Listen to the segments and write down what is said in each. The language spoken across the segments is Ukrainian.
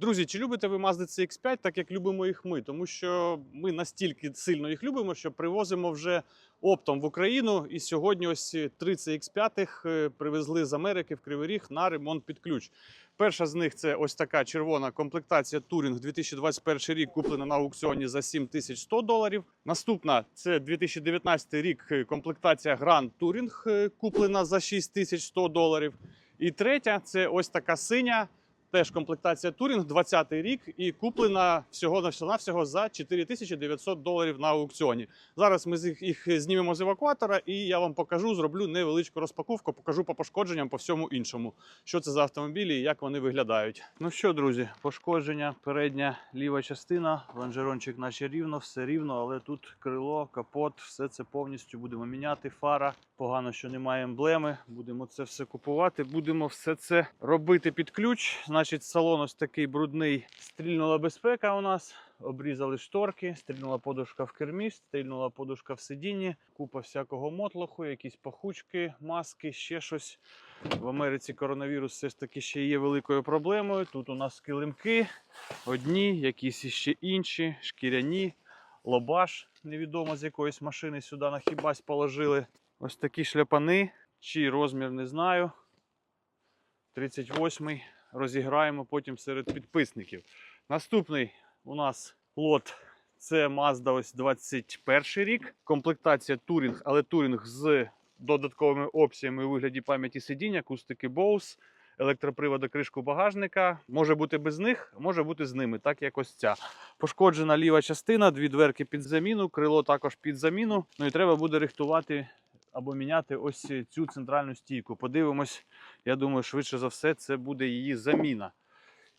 Друзі, чи любите ви Mazda CX5, так як любимо їх ми? Тому що ми настільки сильно їх любимо, що привозимо вже оптом в Україну. І сьогодні ось три CX5 е, привезли з Америки в Кривий Ріг на ремонт під ключ. Перша з них це ось така червона комплектація Touring 2021 рік, куплена на аукціоні за 7100 доларів. Наступна це 2019 рік е, комплектація Grand Touring, е, куплена за 6100 доларів. І третя це ось така синя. Теж комплектація Touring, 20 рік, і куплена всього навсього за 4900 доларів на аукціоні. Зараз ми їх, знімемо з евакуатора, і я вам покажу, зроблю невеличку розпаковку, покажу по пошкодженням, по всьому іншому, що це за автомобілі і як вони виглядають. Ну що, друзі, пошкодження, передня ліва частина, лонжерончик наче рівно, все рівно, але тут крило, капот, все це повністю будемо міняти. Фара. Погано, що немає емблеми. Будемо це все купувати. Будемо все це робити під ключ. Значить, салон ось такий брудний. Стрільнула безпека у нас. Обрізали шторки, стрільнула подушка в кермі, стрільнула подушка в сидінні, купа всякого мотлоху, якісь пахучки, маски, ще щось. В Америці коронавірус все ж таки ще є великою проблемою. Тут у нас килимки, одні, якісь іще інші, шкіряні, лобаш, невідомо з якоїсь машини сюди на хібась положили. Ось такі шляпани, чий розмір не знаю. 38-й. Розіграємо потім серед підписників. Наступний у нас лот це Mazda ось 21 рік. Комплектація Touring, але Touring з додатковими опціями у вигляді пам'яті сидіння, акустики Bose, електроприводу кришку багажника. Може бути без них, може бути з ними, так як ось ця. Пошкоджена ліва частина, дві дверки під заміну, крило також під заміну. Ну і треба буде рихтувати або міняти ось цю центральну стійку. Подивимось, я думаю, швидше за все, це буде її заміна.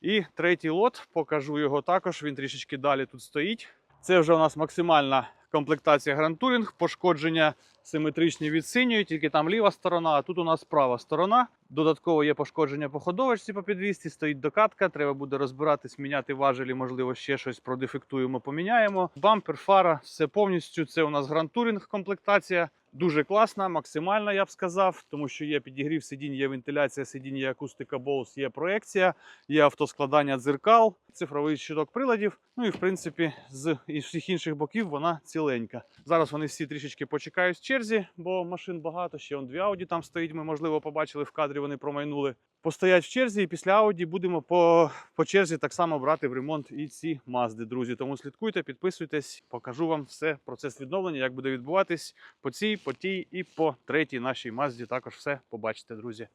І третій лот, покажу його також. Він трішечки далі тут стоїть. Це вже у нас максимальна комплектація Touring, пошкодження симетричні від синьої, тільки там ліва сторона, а тут у нас права сторона. Додатково є пошкодження по ходовочці по підвісці, стоїть докатка. Треба буде розбиратись, міняти важелі, можливо, ще щось продефектуємо, поміняємо. Бампер, фара, все повністю. Це у нас Touring комплектація. Дуже класна, максимальна, я б сказав, тому що є підігрів сидінь, є вентиляція сидінь, є акустика Bose, є проекція, є автоскладання дзеркал, цифровий щиток приладів. Ну і в принципі, з всіх інших боків вона ціленька. Зараз вони всі трішечки почекають в черзі, бо машин багато. Ще он дві ауді там стоїть. Ми можливо побачили в кадрі. Вони промайнули. Постоять в черзі, і після Ауді будемо по, по черзі так само брати в ремонт і ці Мазди, друзі. Тому слідкуйте, підписуйтесь, покажу вам все процес відновлення, як буде відбуватись по цій, по тій і по третій нашій Мазді. Також все побачите, друзі.